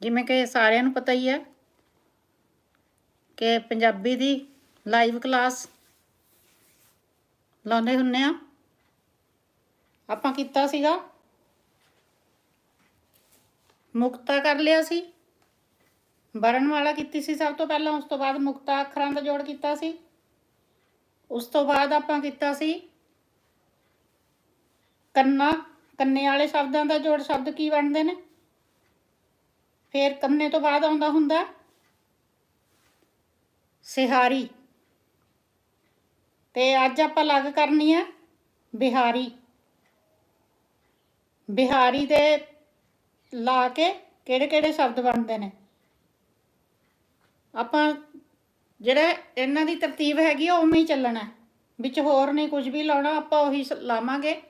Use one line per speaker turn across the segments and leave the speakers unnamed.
ਜਿਵੇਂ ਕਿ ਸਾਰਿਆਂ ਨੂੰ ਪਤਾ ਹੀ ਹੈ ਕਿ ਪੰਜਾਬੀ ਦੀ ਲਾਈਵ ਕਲਾਸ ਲਾਉਂਦੇ ਹੁੰਨੇ ਆ ਆਪਾਂ ਕੀਤਾ ਸੀਗਾ। ਮੁਕਤਾ ਕਰ ਲਿਆ ਸੀ। ਵਰਨ ਵਾਲਾ ਕੀਤੀ ਸੀ ਸਭ ਤੋਂ ਪਹਿਲਾਂ, ਉਸ ਤੋਂ ਬਾਅਦ ਮੁਕਤਾ ਅੱਖਰਾਂ ਦਾ ਜੋੜ ਕੀਤਾ ਸੀ। ਉਸ ਤੋਂ ਬਾਅਦ ਆਪਾਂ ਕੀਤਾ ਸੀ ਕੰਨਾ, ਕੰਨੇ ਵਾਲੇ ਸ਼ਬਦਾਂ ਦਾ ਜੋੜ, ਸ਼ਬਦ ਕੀ ਬਣਦੇ ਨੇ? ਫਿਰ ਕੰਨੇ ਤੋਂ ਬਾਅਦ ਆਉਂਦਾ ਹੁੰਦਾ ਸਿਹਾਰੀ। ਤੇ ਅੱਜ ਆਪਾਂ ਲੱਗ ਕਰਨੀ ਆ ਬਿਹਾਰੀ। ਬਿਹਾਰੀ ਦੇ ਲਾ ਕੇ ਕਿਹੜੇ ਕਿਹੜੇ ਸ਼ਬਦ ਬਣਦੇ ਨੇ? ਆਪਾਂ ਜਿਹੜਾ ਇਹਨਾਂ ਦੀ ਤਰਤੀਬ ਹੈਗੀ ਆ, ਉਵੇਂ ਹੀ ਚੱਲਣਾ। ਵਿੱਚ ਹੋਰ ਨਹੀਂ ਕੁਝ ਵੀ ਲਾਉਣਾ, ਆਪਾਂ ਉਹੀ ਸ- ਲਾਵਾਂਗੇ।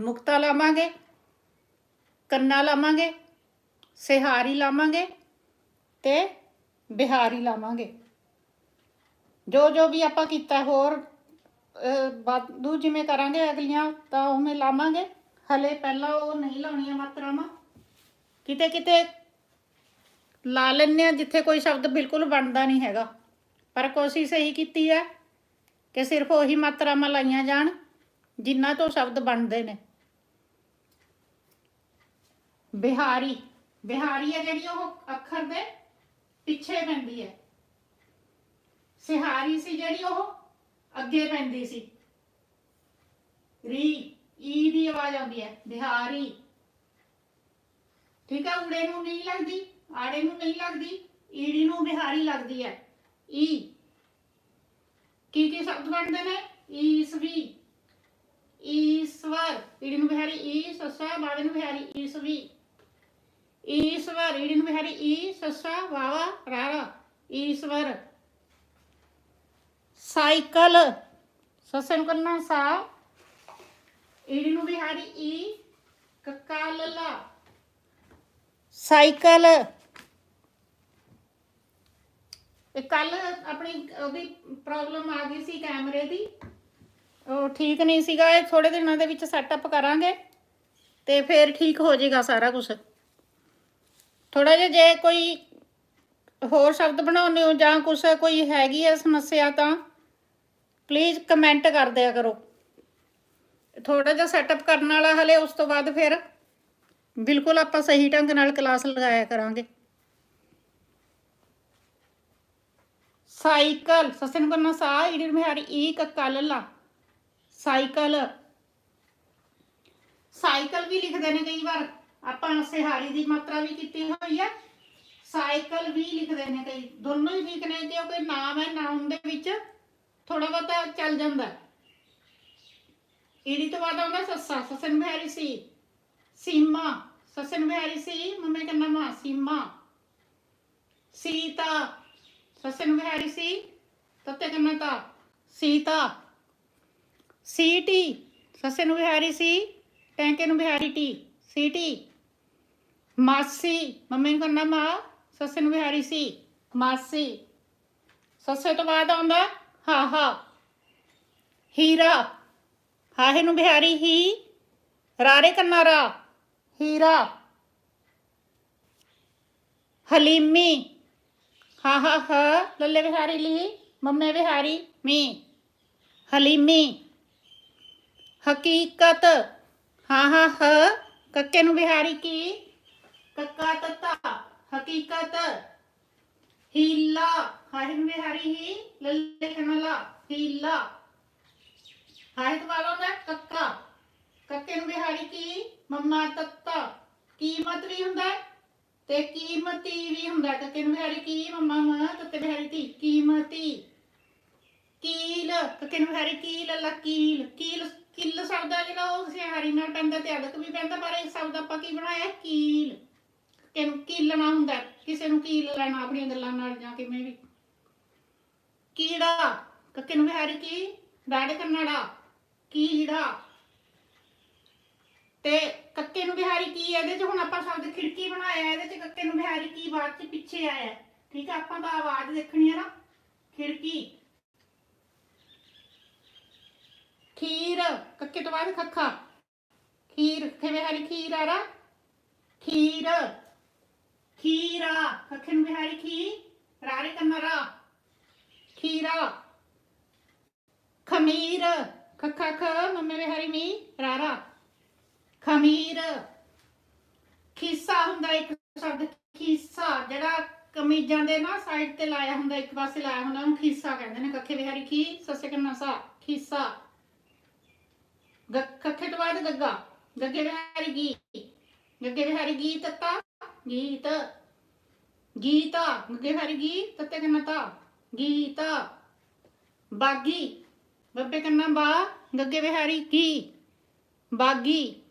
ਮੁਕਤਾ ਲਾਵਾਂਗੇ, ਕੰਨਾ ਲਾਵਾਂਗੇ ਸਿਹਾਰੀ ਲਾਵਾਂਗੇ ਤੇ ਬਿਹਾਰੀ ਲਾਵਾਂਗੇ। ਜੋ ਜੋ ਵੀ ਆਪਾਂ ਕੀਤਾ ਹੋਰ ਅਹ, ਵਾਧੂ ਜਿਵੇਂ ਕਰਾਂਗੇ ਅਗਲੀਆਂ ਤਾਂ ਉਵੇਂ ਲਾਵਾਂਗੇ। ਹਲੇ ਪਹਿਲਾਂ ਉਹ ਨਹੀਂ ਲਾਉਣੀਆਂ ਮਾਤਰਾਵਾਂ। ਕਿਤੇ ਕਿਤੇ ਲਾ ਲੈਂਦੇ ਆ ਜਿੱਥੇ ਕੋਈ ਸ਼ਬਦ ਬਿਲਕੁਲ ਬਣਦਾ ਨਹੀਂ ਹੈਗਾ। ਪਰ ਕੋਸ਼ਿਸ਼ ਇਹੀ ਕੀਤੀ ਹੈ ਕਿ ਸਿਰਫ ਉਹੀ ਮਾਤਰਾਵਾਂ ਲਾਈਆਂ ਜਾਣ ਜਿੰਨਾ ਤੋਂ ਸ਼ਬਦ ਬਣਦੇ ਨੇ। ਬਿਹਾਰੀ। ਬਿਹਾਰੀ ਹੈ ਜਿਹੜੀ ਉਹ ਅੱਖਰ ਦੇ ਪਿੱਛੇ ਪੈਂਦੀ ਹੈ। ਸਿਹਾਰੀ ਸੀ ਜਿਹੜੀ ਉਹ ਅੱਗੇ ਪੈਂਦੀ ਸੀ। ਰੀ, ਈ ਦੀ ਆਵਾਜ਼ ਆਉਂਦੀ ਹੈ, ਬਿਹਾਰੀ। ਠੀਕ ਹੈ, ਊੜੇ ਨੂੰ ਨਹੀਂ ਲੱਗਦੀ, ਆੜੇ ਨੂੰ ਨਹੀਂ ਲੱਗਦੀ, ਈੜੀ ਨੂੰ ਬਿਹਾਰੀ ਲੱਗਦੀ ਹੈ। ਈ, ਕੀ ਕੀ ਸ਼ਬਦ ਬਣਦੇ ਨੇ? ਈਸਵੀ। ਈਸ਼ਵਰ, ਈੜੀ ਨੂੰ ਬਿਹਾਰੀ, ਈ ਸੱਸਾ ਬਾੜੇ ਨੂੰ ਬਿਹਾਰੀ, ਈਸਵੀ। ਈਸ਼ਵਰ ਈੜੀ ਨੂੰ ਬਿਹਾਰੀ ਈ, ਸੱਸਾ ਵਾਵਾ ਰਾਰਾ, ਈਸ਼ਵਰ। ਸਾਈਕਲ, ਸੱਸੇ ਨੂੰ ਕਰਨਾ ਸਾ ਈੜੀ ਨੂੰ ਬਿਹਾਰੀ ਈ ਕੱਕਾ ਸਾਈਕਲ। ਇਹ ਕੱਲ ਆਪਣੀ ਉਹਦੀ ਪ੍ਰੋਬਲਮ ਆ ਗਈ ਸੀ ਕੈਮਰੇ ਦੀ। ਉਹ ਠੀਕ ਨਹੀਂ ਸੀਗਾ, ਇਹ ਥੋੜੇ ਦਿਨਾਂ ਦੇ ਵਿੱਚ ਸੈਟਅਪ ਕਰਾਂਗੇ ਤੇ ਫਿਰ ਠੀਕ ਹੋ ਜਾਏਗਾ ਸਾਰਾ ਕੁਝ ਥੋੜਾ ਜਿਹਾ ਜੇ ਕੋਈ ਹੋਰ ਸ਼ਬਦ ਬਣਾਉਣੇ ਹੋ ਜਾਂ ਕੁਝ ਕੋਈ ਹੈਗੀ ਹੈ ਸਮੱਸਿਆ ਤਾਂ ਪਲੀਜ਼ ਕਮੈਂਟ ਕਰ ਦਿਆ ਕਰੋ। ਥੋੜਾ ਜਿਹਾ ਸੈਟਅਪ ਕਰਨ ਵਾਲਾ ਹਲੇ ਉਸ ਤੋਂ ਬਾਅਦ ਫਿਰ ਬਿਲਕੁਲ ਆਪਾਂ ਸਹੀ ਢੰਗ ਨਾਲ ਕਲਾਸ ਲਗਾਇਆ ਕਰਾਂਗੇ। ਸਾਈਕਲ ਸੱਸੇ ਨੂੰ ਕਰਨਾ ਸਾ ਈੜੀ ਨੂੰ ਈ ਕੱਕਾ ਸਾਈਕਲ। ਸਾਈਕਲ ਵੀ ਲਿਖਦੇ ਨੇ ਕਈ ਵਾਰ। ਆਪਾਂ ਸਿਹਾਰੀ ਦੀ ਮਾਤਰਾ ਵੀ ਕੀਤੀ ਹੋਈ ਹੈ। ਸਾਈਕਲ ਵੀ ਲਿਖਦੇ ਨੇ ਕਈ। ਦੋਨੋਂ ਹੀ ਠੀਕ ਨੇ ਕਿਉਂਕਿ ਨਾਮ ਹੈ, ਨਾਮ ਦੇ ਵਿੱਚ ਥੋੜਾ ਬਹੁਤਾ ਚੱਲ ਜਾਂਦਾ। ਹੈ। ਤੋਂ ਬਾਅਦ ਆਉਂਦਾ ਸੱਸਾ ਸੱਸੇ ਬਿਹਾਰੀ ਸੀ। ਸੀਮਾ ਸੱਸੇ ਬਿਹਾਰੀ ਸੀ। ਮੰਮੇ ਕਹਿੰਦਾ ਮਾਂ ਸੀਮਾ। ਸੀਤਾ ਸੱਸੇ ਨੂੰ ਬਿਹਾਰੀ ਸੀ। ਤੱਤੇ ਕਹਿੰਦਾ ਤਾ ਸੀਤਾ। ਸੀਟੀ ਸੱਸੇ ਨੂੰ ਬਿਹਾਰੀ ਸੀ। ਟੈਂਕੇ ਨੂੰ ਬਿਹਾਰੀ ਟੀ। ਸੀਟੀ। ਮਾਸੀ, ਮੰਮੀ ਨੂੰ ਕਹਿੰਦਾ, ਮਾਂ, ਸੱਸੇ ਨੂੰ ਬਿਹਾਰੀ ਸੀ। ਮਾਸੀ, ਸੱਸੇ ਤੋਂ ਬਾਅਦ ਆਉਂਦਾ, ਹਾ ਹਾ। ਹੀਰਾ ਹਾਹੇ ਨੂੰ ਬਿਹਾਰੀ ਹੀ। ਰਾਰੇ ਕੰਨਾ ਰਾ, ਹੀਰਾ। ਹਲੀਮੀ, ਹਾ ਹਾ, ਹ, ਲੱਲੇ ਬਿਹਾਰੀ ਲੀ, ਮੰਮੇ ਬਿਹਾਰੀ ਮੀ। ਹਲੀਮੀ, ਹਕੀਕਤ, ਹਾ ਹਾ, ਹ, ਕੱਕੇ ਨੂੰ ਬਿਹਾਰੀ ਕੀ? ਕੱਕਾ ਤੱਤਾ ਹਕੀਕਤ, ਹੀਲਾ ਹਾਹੇ ਨੂੰ ਹੀ, ਲੱਲੇ ਕਨਲਾ ਹੀਲਾ। ਹਾਏ ਤੋਂ ਬਾਅਦ ਕੱਕਾ ਕੱਕੇ ਨੂੰ ਬਿਹਾਰੀ ਕੀ? ਮੰਮਾ ਤੱਤਾ ਕੀਮਤ ਵੀ ਹੁੰਦਾ ਤੇ ਕੀਮਤੀ ਵੀ ਹੁੰਦਾ ਕੱਕੇ ਨੂੰ ਵਿਹਾਰੀ ਕੀ? ਮੰਮਾ ਮਾਂ, ਤੱਤੇ ਬਿਹਾਰੀ ਤੀ ਕੀਮਤੀ। ਕੀਲ ਕੱਕੇ ਨੂੰ ਬਿਹਾਰੀ ਕੀ ਲੱਲਾ ਕੀਲ। ਕੀਲ, ਕਿੱਲ ਸ਼ਬਦ ਆ ਜਿਹੜਾ, ਉਹ ਸਿਹਾਰੀ ਨਾਲ ਪੈਂਦਾ ਤੇ ਅਦਕ ਵੀ ਪੈਂਦਾ, ਪਰ ਇਹ ਸ਼ਬਦ ਆਪਾਂ ਕੀ ਬਣਾਇਆ? ਹੈ? ਕੀਲ। ਕਿਨੂੰ ਕੀਲਣਾ ਹੁੰਦਾ? ਕਿਸੇ ਨੂੰ ਕੀਲ ਲੈਣਾ ਆਪਣੀਆਂ ਗੱਲਾਂ ਨਾਲ ਜਾਂ ਕਿਵੇਂ ਵੀ? ਕੀੜਾ? ਕੱਕੇ ਨੂੰ ਬਿਹਾਰੀ ਕੀ? ਰਾੜੇ ਕੀੜਾ? ਤੇ ਕੱਕੇ ਨੂੰ ਬਿਹਾਰੀ ਕੀ ਹੈ? ਇਹਦੇ ਚ ਹੁਣ ਆਪਾਂ ਸ਼ਬਦ ਖਿੜਕੀ ਬਣਾਇਆ ਇਹਦੇ ਚ ਕੱਕੇ ਨੂੰ ਬਿਹਾਰੀ ਕੀ ਬਾਅਦ ਚ ਪਿੱਛੇ ਆਇਆ ਠੀਕ ਹੈ ਆਪਾਂ ਤਾਂ ਆਵਾਜ਼ ਦੇਖਣੀ ਹੈ ਨਾ। ਖਿੜਕੀ। ਖੀਰ। ਕੱਕੇ ਤੋਂ ਬਾਅਦ ਖੱਖਾ। ਖੀਰ। ਕਿਵੇਂ ਹਰੀ? ਖੀਰ ਆ ਰਾ? ਖੀਰ। ਖੀਰਾ ਖੱਖੇ ਨੂੰ ਬਿਹਾਰੀ ਖੀ ਰਾਰੇ ਕਮਰਾ ਖੀਰਾ ਖਮੀਰ ਖੱਖਾ ਖ, ਮੰਮੇ ਬਿਹਾਰੀ ਮੀ ਰਾਰਾ। ਖਮੀਰ, ਖੀਸਾ ਹੁੰਦਾ ਇੱਕ ਸ਼ਬਦ, ਖੀਸਾ, ਜਿਹੜਾ ਕਮੀਜ਼ਾਂ ਦੇ ਨਾ ਸਾਈਡ ਤੇ ਲਾਇਆ ਹੁੰਦਾ, ਇੱਕ ਪਾਸੇ ਲਾਇਆ ਹੁੰਦਾ, ਉਹਨੂੰ ਖੀਸਾ ਕਹਿੰਦੇ ਨੇ। ਕੱਖੇ ਬਿਹਾਰੀ ਖੀ ਸੱਸੇ ਕੰਨਾ ਸਾ ਖੀਸਾ। ਗ- ਕੱਖੇ ਤੋਂ ਬਾਅਦ ਗੱਗਾ, ਗੱਗੇ ਬਿਹਾਰੀ ਗੀ ਗੱਗੇ ਬਿਹਾਰੀ ਗੀਤ ਤਾ ਗੀਤ। ਗੀਤਾ ਗੱਗੇ ਬਿਹਾਰੀ ਗੀ ਤੱਤੇ ਕੰਨਾ ਤਾ। ਗੀਤ। ਬਾਗੀ। ਬੱਬੇ ਕੰਨਾ ਗੱਗੇ ਬਿਹਾਰੀ ਕੀ? ਬਾਗੀ।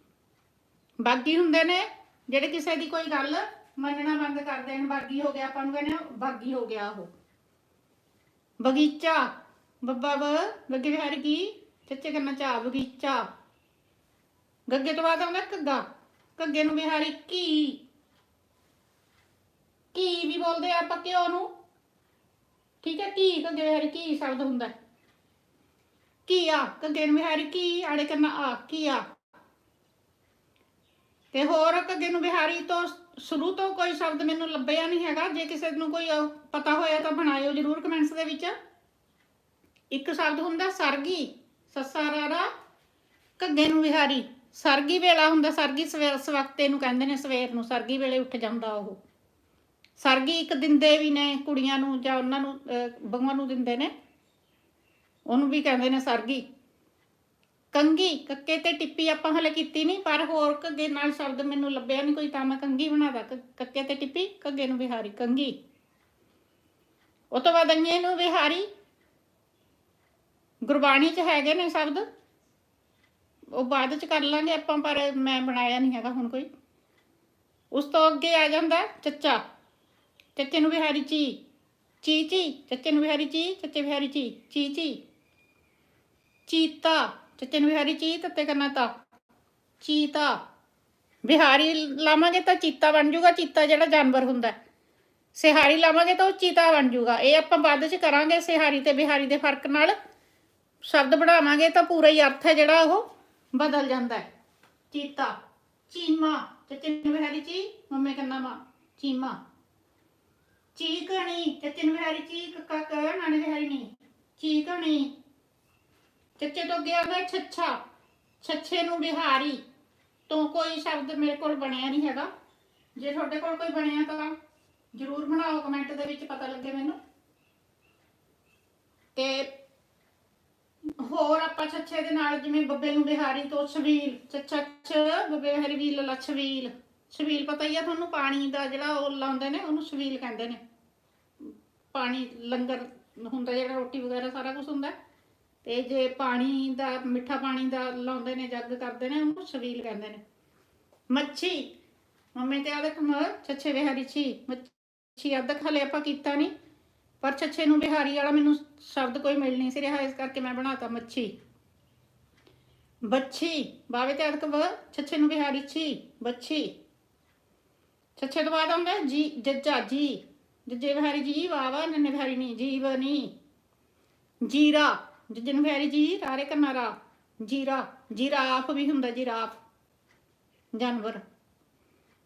ਬਾਗੀ ਹੁੰਦੇ ਨੇ, ਜਿਹੜੇ ਕਿਸੇ ਦੀ ਕੋਈ ਗੱਲ ਮੰਨਣਾ ਬੰਦ ਕਰ ਦੇਣ, ਬਾਗੀ ਹੋ ਗਿਆ, ਆਪਾਂ ਨੂੰ ਕਹਿੰਦੇ ਬਾਗੀ ਹੋ ਗਿਆ ਉਹ। ਬਗੀਚਾ। ਬੱਬਾ ਬ, ਗੱਗੇ ਵਿਹਾਰੀ ਕੀ? ਚੱਚੇ ਕੰਨਾ ਚਾ ਬਗੀਚਾ। ਗੱਗੇ ਤੋਂ ਬਾਅਦ ਆਉਂਦਾ ਘੱਗਾ। ਘੱਗੇ ਨੂੰ ਬਿਹਾਰੀ ਕੀ? ਕੀ ਵੀ ਬੋਲਦੇ ਆ ਆਪਾਂ ਘਿਓ ਨੂੰ। ਠੀਕ ਹੈ ਕੀ ਘੱਗੇ ਬਿਹਾਰੀ ਕੀ ਸ਼ਬਦ ਹੁੰਦਾ ਹੈ। ਕੀਆ ਘੱਗੇ ਨੂੰ ਬਿਹਾਰੀ ਕੀ ਆੜੇ ਕਰਨਾ ਆ ਕੀਆ ਤੇ ਹੋਰ ਘੱਗੇ ਨੂੰ ਬਿਹਾਰੀ ਤੋਂ ਸ਼ੁਰੂ ਤੋਂ ਕੋਈ ਸ਼ਬਦ ਮੈਨੂੰ ਲੱਭਿਆ ਨਹੀਂ ਹੈਗਾ। ਜੇ ਕਿਸੇ ਨੂੰ ਕੋਈ ਪਤਾ ਹੋਇਆ ਤਾਂ ਬਣਾਇਓ ਜਰੂਰ ਕਮੈਂਟਸ ਦੇ ਵਿੱਚ। ਇੱਕ ਸ਼ਬਦ ਹੁੰਦਾ ਸਰਗੀ ਸੱਸਾ ਰਾਰਾ ਘੱਗੇ ਨੂੰ ਵਿਹਾਰੀ ਸਰਗੀ ਵੇਲਾ ਹੁੰਦਾ, ਸਰਗੀ ਸਵੇਰ ਸਵਖਤੇ ਨੂੰ ਕਹਿੰਦੇ ਨੇ ਸਵੇਰ ਨੂੰ। ਸਰਗੀ ਵੇਲੇ ਉੱਠ ਜਾਂਦਾ ਉਹ। ਸਰਗੀ ਇੱਕ ਦਿੰਦੇ ਵੀ ਨੇ ਕੁੜੀਆਂ ਨੂੰ ਜਾਂ ਉਹਨਾਂ ਨੂੰ ਅਹ, ਨੂੰ ਦਿੰਦੇ ਨੇ। ਉਹਨੂੰ ਵੀ ਕਹਿੰਦੇ ਨੇ ਸਰਗੀ। ਕੰਗੀ ਕੱਕੇ ਤੇ ਟਿੱਪੀ ਆਪਾਂ ਹਲੇ ਕੀਤੀ ਨਹੀਂ ਪਰ ਹੋਰ ਘੱਗੇ ਨਾਲ ਸ਼ਬਦ ਮੈਨੂੰ ਲੱਭਿਆ ਨਹੀਂ ਕੋਈ ਤਾਂ ਮੈਂ ਕੰਗੀ ਬਣਾਦਾ ਕੱਕੇ ਤੇ ਟਿੱਪੀ ਘੱਗੇ ਨੂੰ ਵਿਹਾਰੀ ਕੰਗੀ ਉਹ ਤੋਂ ਬਾਅਦ ਅੰਗੇ ਨੂੰ ਵਿਹਾਰੀ। ਗੁਰਬਾਣੀ 'ਚ ਹੈਗੇ ਨੇ ਸ਼ਬਦ। ਉਹ ਬਾਅਦ 'ਚ ਕਰ ਲਾਂਗੇ ਆਪਾਂ ਪਰ ਮੈਂ ਬਣਾਇਆ ਨਹੀਂ ਹੈਗਾ ਹੁਣ ਕੋਈ। ਉਸ ਤੋਂ ਅੱਗੇ ਆ ਜਾਂਦਾ ਚੱਚਾ। ਚੱਚੇ ਨੂੰ ਵਿਹਾਰੀ ਚੀ। ਚੀ ਚੀ। ਚੱਚੇ ਨੂੰ ਵਿਹਾਰੀ ਚੀ, ਚੱਚੇ ਵਿਹਾਰੀ ਚੀ। ਚੀ ਚੀ। ਚੀਤਾ। ਚੱਚੇ ਨੂੰ ਵਿਹਾਰੀ ਚੀ ਤੱਤੇ ਕਰਨਾ ਤਾ। ਚੀਤਾ। ਬਿਹਾਰੀ ਲਾਵਾਂਗੇ ਤਾਂ ਚੀਤਾ ਬਣ ਜਾਊਗਾ ਚੀਤਾ ਜਿਹੜਾ ਜਾਨਵਰ ਹੁੰਦਾ। ਸਿਹਾਰੀ ਲਾਵਾਂਗੇ ਤਾਂ ਉਹ ਚੀਤਾ ਬਣ ਜਾਊਗਾ ਇਹ ਆਪਾਂ ਬਾਅਦ ਚ ਕਰਾਂਗੇ ਸਿਹਾਰੀ ਤੇ ਬਿਹਾਰੀ ਦੇ ਫ਼ਰਕ ਨਾਲ। ਸ਼ਬਦ ਬਣਾਵਾਂਗੇ ਤਾਂ ਪੂਰਾ ਹੀ ਅਰਥ ਹੈ ਜਿਹੜਾ ਉਹ ਬਦਲ ਜਾਂਦਾ ਹੈ। ਚੀਤਾ। ਚੀਮਾ। ਚੱਚੇ ਨੂੰ ਬਿਹਾਰੀ ਚੀ, ਮੰਮੇ ਕੰਨਾ ਮਾ। ਚੀਮਾ। ਚੀਕਣੀ ਚੱਚੇ ਨੂੰ ਬਿਹਾਰੀ ਚੀ ਕੱਕਾ ਚੱਚੇ ਤੋਂ ਗਿਆ ਮੈਂ ਛੱਛਾ। ਛੱਛੇ ਨੂੰ ਬਿਹਾਰੀ। ਤੋਂ ਕੋਈ ਸ਼ਬਦ ਮੇਰੇ ਕੋਲ ਬਣਿਆ ਨਹੀਂ ਹੈਗਾ। ਜੇ ਤੁਹਾਡੇ ਕੋਲ ਕੋਈ ਬਣਿਆ ਤਾਂ ਜਰੂਰ ਬਣਾਓ ਕਮੈਂਟ ਦੇ ਵਿੱਚ ਪਤਾ ਲੱਗੇ ਮੈਨੂੰ। ਤੇ ਹੋਰ ਆਪਾਂ ਛੱਛੇ ਦੇ ਨਾਲ ਜਿਵੇਂ ਬੱਬੇ ਨੂੰ ਬਿਹਾਰੀ ਤੋਂ ਛਵੀਲ ਚੱਚਾ ਛ, ਬੱਬੇ ਬਿਹਾਰੀ ਵੀ ਲੱਲਾ ਛਵੀਲ ਪਤਾ ਹੀ ਆ ਤੁਹਾਨੂੰ, ਪਾਣੀ ਦਾ ਜਿਹੜਾ ਉਹ ਲਾਉਂਦੇ ਨੇ, ਉਹਨੂੰ ਛਵੀਲ ਕਹਿੰਦੇ ਨੇ। ਪਾਣੀ, ਲੰਗਰ ਹੁੰਦਾ ਜਿਹੜਾ, ਰੋਟੀ ਵਗੈਰਾ ਸਾਰਾ ਕੁਝ ਹੁੰਦਾ। ਹੈ। ਤੇ ਜੇ ਪਾਣੀ ਦਾ, ਮਿੱਠਾ ਪਾਣੀ ਦਾ ਲਾਉਂਦੇ ਨੇ, ਜੱਗ ਕਰਦੇ ਨੇ, ਉਹਨੂੰ ਛਬੀਲ ਕਹਿੰਦੇ ਨੇ। ਮੱਛੀ, ਮੰਮੀ ਤੇ ਆਦਕ ਮ ਛੱਛੇ ਬਿਹਾਰੀ ਛੀ, ਮੱਛੀ ਅੱਧਕ ਹਲੇ ਆਪਾਂ ਕੀਤਾ ਨਹੀਂ ਪਰ ਛੱਛੇ ਨੂੰ ਬਿਹਾਰੀ ਵਾਲਾ ਮੈਨੂੰ ਸ਼ਬਦ ਕੋਈ ਮਿਲ ਨਹੀਂ ਸੀ ਰਿਹਾ, ਇਸ ਕਰਕੇ ਮੈਂ ਬਣਾਤਾ ਮੱਛੀ। ਬੱਛੀ, ਬਾਵੇ ਤੇ ਅਦਕ ਛੱਛੇ ਨੂੰ ਬਿਹਾਰੀ ਛੀ, ਬੱਛੀ। ਛੱਛੇ ਤੋਂ ਬਾਅਦ ਆਉਂਦਾ ਜੀ, ਜੱਜਾ, ਜੀ। ਜੱਜੇ ਬਿਹਾਰੀ ਜੀ ਜੀਰਾ ਜਿਜਨ ਫੈਰੀ ਜੀ ਰਾਰੇ ਕਨਾਰਾ ਜੀਰਾ ਜਿਰਾਫ ਵੀ ਹੁੰਦਾ ਜਿਰਾਫ ਜਾਨਵਰ।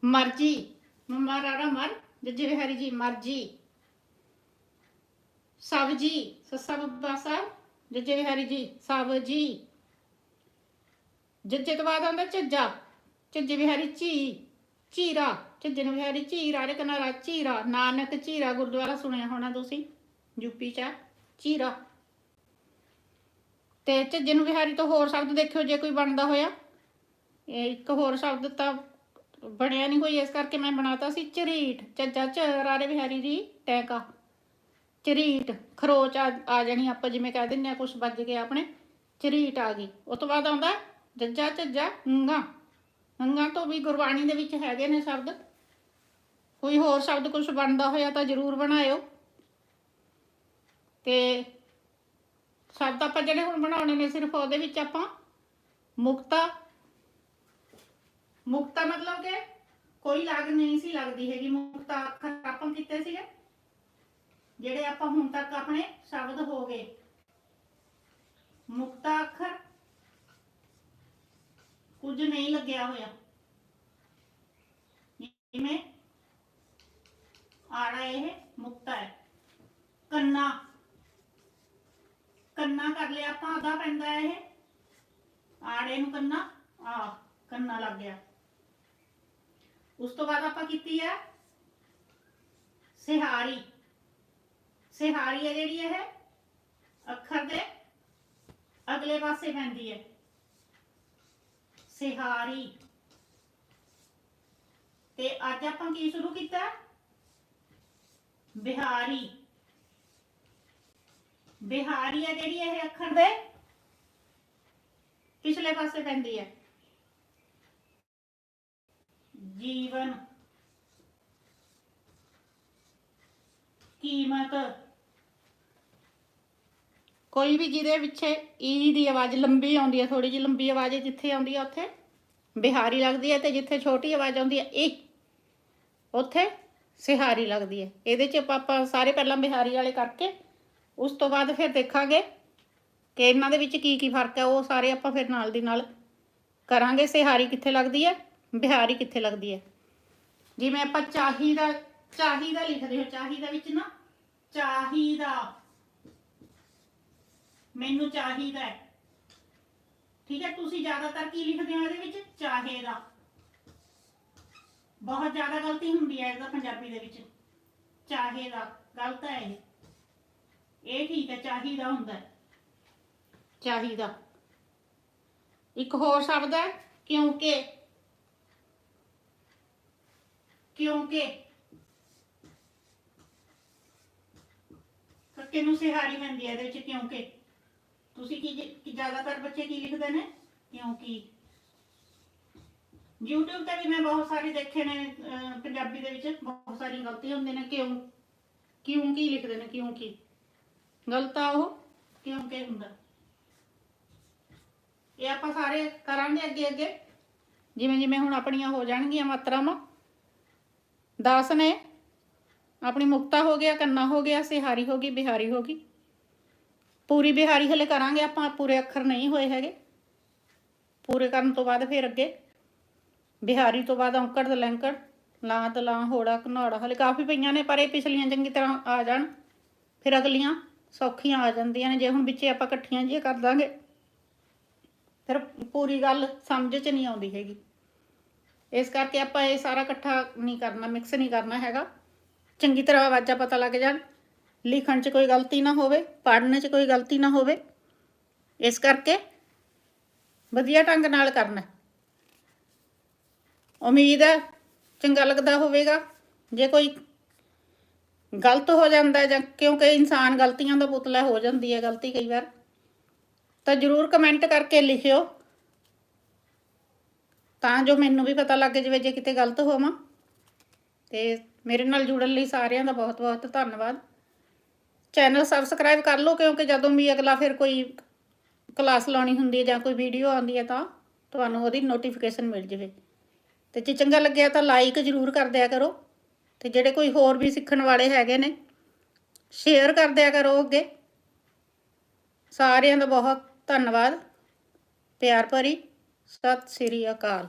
ਮਰਜ਼ੀ ਮੰਮਾ ਰਾਰਾ ਮਰ, ਜੱਜੇ ਬਿਹਾਰੀ ਜੀ ਮਰਜ਼ੀ ਸਬਜੀ ਸੱਸਾ ਬੱਬਾ ਸਾਹਿਬ, ਜੱਜੇ ਬਿਹਾਰੀ ਜੀ ਸਬਜੀ ਜੱਜੇ ਤੋਂ ਬਾਅਦ ਆਉਂਦਾ ਝੱਜਾ, ਝੱਜੇ ਬਿਹਾਰੀ ਚੀ ਚੀਰਾ। ਝੱਜੇ ਨੂੰ ਬਿਹਾਰੀ ਚੀ ਰਾਰੇ ਕਨਾਰਾ ਚੀਰਾ ਨਾਨਕ ਝੀਰਾ ਗੁਰਦੁਆਰਾ ਸੁਣਿਆ ਹੋਣਾ ਤੁਸੀਂ ਯੂਪੀ ਚ ਆ, ਚੀਰਾ। ਤੇ ਝੱਜੇ ਵਿਹਾਰੀ ਤੋਂ ਹੋਰ ਸ਼ਬਦ ਦੇਖਿਓ ਜੇ ਕੋਈ ਬਣਦਾ ਹੋਇਆ। ਇਹ ਇੱਕ ਹੋਰ ਸ਼ਬਦ ਤਾਂ ਬਣਿਆ ਨਹੀਂ ਕੋਈ ਇਸ ਕਰਕੇ ਮੈਂ ਬਣਾਤਾ ਸੀ ਝਰੀਟ। ਝੱਜਾ ਝਰਾਰੇ ਵਿਹਾਰੀ ਦੀ ਟੈਕਾ। ਝਰੀਟ ਖਰੋਚ ਆ ਆ ਜਾਣੀ ਆਪਾਂ ਜਿਵੇਂ ਕਹਿ ਦਿੰਦੇ ਆ ਕੁਝ ਵੱਜ ਗਿਆ ਆਪਣੇ। ਝਰੀਟ ਆ ਗਈ। ਉਸ ਤੋਂ ਬਾਅਦ ਆਉਂਦਾ ਜੱਜਾ ਝੱਜਾ ਹੰਗਾ। ਹੰਗਾ ਤੋਂ ਵੀ ਗੁਰਬਾਣੀ ਦੇ ਵਿੱਚ ਹੈਗੇ ਨੇ ਸ਼ਬਦ। ਕੋਈ ਹੋਰ ਸ਼ਬਦ ਕੁਝ ਬਣਦਾ ਹੋਇਆ ਤਾਂ ਜ਼ਰੂਰ ਬਣਾਇਓ। ਤੇ ਸ਼ਬਦ ਆਪਾਂ ਜਿਹੜੇ ਹੁਣ ਬਣਾਉਣੇ ਨੇ ਸਿਰਫ ਉਹਦੇ ਵਿੱਚ ਆਪਾਂ ਮੁਕਤਾ ਮੁਕਤਾ ਮਤਲਬ ਕਿ ਕੋਈ ਲੱਗ ਨਹੀਂ ਸੀ ਲੱਗਦੀ ਹੈਗੀ। ਮੁਕਤਾ ਅੱਖਰ ਆਪਾਂ ਕੀਤੇ ਸੀਗੇ, ਜਿਹੜੇ ਆਪਾਂ ਹੁਣ ਤੱਕ ਆਪਣੇ ਸ਼ਬਦ ਹੋ ਗਏ। ਮੁਕਤਾ ਅੱਖਰ ਕੁਝ ਨਹੀਂ ਲੱਗਿਆ ਹੋਇਆ। ਜਿਵੇਂ ਆੜਾ ਇਹ ਮੁਕਤਾ ਹੈ। ਕੰਨਾ। ਕੰਨਾ ਕਰ ਲਿਆ ਆਪਾਂ ਆਧਾ ਪੈਂਦਾ ਹੈ ਇਹ। ਆੜੇ ਨੂੰ ਕੰਨਾ। ਆ ਕੰਨਾ ਲੱਗ ਗਿਆ। ਉਸ ਤੋਂ ਬਾਅਦ ਆਪਾਂ ਕੀਤੀ ਹੈ ਸਿਹਾਰੀ। ਸਿਹਾਰੀ ਹੈ ਜਿਹੜੀ ਇਹ ਅੱਖਰ ਦੇ ਅਗਲੇ ਪਾਸੇ ਪੈਂਦੀ ਹੈ। ਸਿਹਾਰੀ। ਤੇ ਅੱਜ ਆਪਾਂ ਕੀ ਸ਼ੁਰੂ ਕੀਤਾ? ਬਿਹਾਰੀ। ਬਿਹਾਰੀ ਆ ਜਿਹੜੀ ਇਹ ਅੱਖਰ ਦੇ ਪਿਛਲੇ ਪਾਸੇ ਪੈਂਦੀ ਹੈ ਜੀਵਨ। ਕੀਮਤ। ਕੋਈ ਵੀ ਜਿਹਦੇ ਪਿੱਛੇ ਈ ਦੀ ਆਵਾਜ਼ ਲੰਬੀ ਆਉਂਦੀ ਹੈ ਥੋੜੀ ਜਿਹੀ ਲੰਬੀ ਆਵਾਜ਼ ਜਿੱਥੇ ਆਉਂਦੀ ਹੈ ਉੱਥੇ। ਬਿਹਾਰੀ ਲੱਗਦੀ ਹੈ ਤੇ ਜਿੱਥੇ ਛੋਟੀ ਆਵਾਜ਼ ਆਉਂਦੀ ਹੈ ਇਹ ਉੱਥੇ ਸਿਹਾਰੀ ਲੱਗਦੀ ਹੈ। ਇਹਦੇ ਚ ਆਪਾਂ- ਸਾਰੇ ਪਹਿਲਾਂ ਬਿਹਾਰੀ ਵਾਲੇ ਕਰਕੇ ਉਸ ਤੋਂ ਬਾਅਦ ਫਿਰ ਦੇਖਾਂਗੇ ਕਿ ਇਹਨਾਂ ਦੇ ਵਿੱਚ ਕੀ ਕੀ ਫ਼ਰਕ ਹੈ। ਉਹ ਸਾਰੇ ਆਪਾਂ ਫਿਰ ਨਾਲ ਦੀ ਨਾਲ ਕਰਾਂਗੇ। ਸਿਹਾਰੀ ਕਿੱਥੇ ਲੱਗਦੀ ਹੈ? ਬਿਹਾਰੀ ਕਿੱਥੇ ਲੱਗਦੀ ਹੈ? ਜਿਵੇਂ ਆਪਾਂ ਚਾਹੀਦਾ ਚਾਹੀਦਾ ਲਿਖਦੇ ਹੋ। ਚਾਹੀਦਾ ਵਿੱਚ ਨਾ ਚਾਹੀਦਾ ਮੈਨੂੰ ਚਾਹੀਦਾ ਠੀਕ ਹੈ? ਤੁਸੀਂ ਜ਼ਿਆਦਾਤਰ ਕੀ ਲਿਖਦੇ ਹੋ ਇਹਦੇ ਵਿੱਚ? ਚਾਹੇ ਦਾ। ਬਹੁਤ ਜ਼ਿਆਦਾ ਗਲਤੀ ਹੁੰਦੀ ਹੈ ਇਹਦਾ ਪੰਜਾਬੀ ਦੇ ਵਿੱਚ। ਚਾਹੇ ਦਾ, ਗਲਤ ਹੈ ਇਹ। ਇਹ ਠੀਕ ਹੈ ਚਾਹੀਦਾ ਹੁੰਦਾ ਹੈ। ਚਾਹੀਦਾ ਇੱਕ ਹੋਰ ਸ਼ਬਦ ਹੈ, ਕਿਉਂਕਿ। ਕਿਉਂਕਿ। ਕੱਕੇ ਨੂੰ ਸਿਹਾਰੀ ਪੈਂਦੀ ਹੈ ਇਹਦੇ ਵਿੱਚ ਕਿਉਂਕਿ। ਤੁਸੀਂ ਕੀ ਕੀ ਜ਼ਿਆਦਾਤਰ ਬੱਚੇ ਕੀ ਲਿਖਦੇ ਨੇ? ਕਿਉਂਕਿ। YouTube ਤੇ ਵੀ ਮੈਂ ਬਹੁਤ ਸਾਰੇ ਦੇਖੇ ਨੇ ਅਹ, ਪੰਜਾਬੀ ਦੇ ਵਿੱਚ ਬਹੁਤ ਸਾਰੀਆਂ ਗਲਤੀਆਂ ਹੁੰਦੀਆਂ ਨੇ ਕਿਉਂ? ਕਿਉਂ ਕੀ ਲਿਖਦੇ ਨੇ ਕਿਉਂ ਕੀ? ਗਲਤ ਆ ਉਹ? ਕਿਉਂ ਕੀ ਹੁੰਦਾ? ਇਹ ਆਪਾਂ ਸਾਰੇ ਕਰਾਂਗੇ ਅੱਗੇ ਅੱਗੇ। ਜਿਵੇਂ ਜਿਵੇਂ ਹੁਣ ਆਪਣੀਆਂ ਹੋ ਜਾਣਗੀਆਂ ਮਾਤਰਾਵਾਂ। 10 ਨੇ ਆਪਣੀ ਮੁਕਤਾ ਹੋ ਗਿਆ ਕੰਨਾ ਹੋ ਗਿਆ ਸਿਹਾਰੀ ਹੋ ਗਈ ਬਿਹਾਰੀ ਹੋ ਗਈ। ਪੂਰੀ ਬਿਹਾਰੀ ਹਲੇ ਕਰਾਂਗੇ ਆਪਾਂ ਪੂਰੇ ਅੱਖਰ ਨਹੀਂ ਹੋਏ ਹੈਗੇ। ਪੂਰੇ ਕਰਨ ਤੋਂ ਬਾਅਦ ਫਿਰ ਅੱਗੇ। ਬਿਹਾਰੀ ਤੋਂ ਬਾਅਦ ਔਂਕੜ ਤੇ ਲੈਂਕੜ, ਲਾਂ ਤੇ ਲਾਂ, ਹੋੜਾ, ਘਨੌੜਾ, ਹਲੇ ਕਾਫੀ ਪਈਆਂ ਨੇ, ਪਰ ਇਹ ਪਿਛਲੀਆਂ ਚੰਗੀ ਤਰ੍ਹਾਂ ਆ ਜਾਣ। ਫਿਰ ਅਗਲੀਆਂ ਸੌਖੀਆਂ ਆ ਜਾਂਦੀਆਂ ਨੇ, ਜੇ ਹੁਣ ਵਿੱਚੇ ਆਪਾਂ ਇਕੱਠੀਆਂ ਜਿਹੀਆਂ ਕਰ ਦਾਂਗੇ, ਫਿਰ ਪੂਰੀ ਗੱਲ ਸਮਝ 'ਚ ਨਹੀਂ ਆਉਂਦੀ ਹੈਗੀ। ਇਸ ਕਰਕੇ ਆਪਾਂ ਇਹ ਸਾਰਾ ਇਕੱਠਾ ਨਹੀਂ ਕਰਨਾ ਮਿਕਸ ਨਹੀਂ ਕਰਨਾ ਹੈਗਾ। ਚੰਗੀ ਤਰ੍ਹਾਂ ਆਵਾਜ਼ਾਂ ਪਤਾ ਲੱਗ ਜਾਣ। ਲਿਖਣ 'ਚ ਕੋਈ ਗਲਤੀ ਨਾ ਹੋਵੇ, ਪੜ੍ਹਨ 'ਚ ਕੋਈ ਗਲਤੀ ਨਾ ਹੋਵੇ। ਇਸ ਕਰਕੇ ਵਧੀਆ ਢੰਗ ਨਾਲ ਕਰਨਾ। ਉਮੀਦ ਹੈ ਚੰਗਾ ਲੱਗਦਾ ਹੋਵੇਗਾ। ਜੇ ਕੋਈ ਗਲਤ ਹੋ ਜਾਂਦਾ ਜਾਂ ਕਿਉਂਕਿ ਇਨਸਾਨ ਗਲਤੀਆਂ ਦਾ ਪੁਤਲਾ ਹੋ ਜਾਂਦੀ ਹੈ ਗਲਤੀ ਕਈ ਵਾਰ, ਤਾਂ ਜਰੂਰ ਕਮੈਂਟ ਕਰਕੇ ਲਿਖਿਓ। ਤਾਂ ਜੋ ਮੈਨੂੰ ਵੀ ਪਤਾ ਲੱਗ ਜਾਵੇ ਜੇ ਕਿਤੇ ਗਲਤ ਹੋਵਾਂ। ਤੇ ਮੇਰੇ ਨਾਲ ਜੁੜਨ ਲਈ ਸਾਰਿਆਂ ਦਾ ਬਹੁਤ ਬਹੁਤ ਧੰਨਵਾਦ। ਚੈਨਲ ਸਬਸਕ੍ਰਾਈਬ ਕਰ ਲਓ ਕਿਉਂਕਿ ਜਦੋਂ ਵੀ ਅਗਲਾ ਫਿਰ ਕੋਈ ਕਲਾਸ ਲਾਉਣੀ ਹੁੰਦੀ ਹੈ ਜਾਂ ਕੋਈ ਵੀਡੀਓ ਆਉਂਦੀ ਹੈ ਤਾਂ ਤੁਹਾਨੂੰ ਉਹਦੀ ਨੋਟੀਫਿਕੇਸ਼ਨ ਮਿਲ ਜਾਵੇ। ਤੇ ਜੇ ਚੰਗਾ ਲੱਗਿਆ ਤਾਂ ਲਾਈਕ ਜ਼ਰੂਰ ਕਰ ਦਿਆ ਕਰੋ। ਤੇ ਜਿਹੜੇ ਕੋਈ ਹੋਰ ਵੀ ਸਿੱਖਣ ਵਾਲੇ ਹੈਗੇ ਨੇ ਸ਼ੇਅਰ ਕਰ ਦਿਆ ਕਰੋ ਅੱਗੇ। ਸਾਰਿਆਂ ਦਾ ਬਹੁਤ ਧੰਨਵਾਦ। ਪਿਆਰ ਭਰੀ, ਸਤਿ ਸ੍ਰੀ ਅਕਾਲ।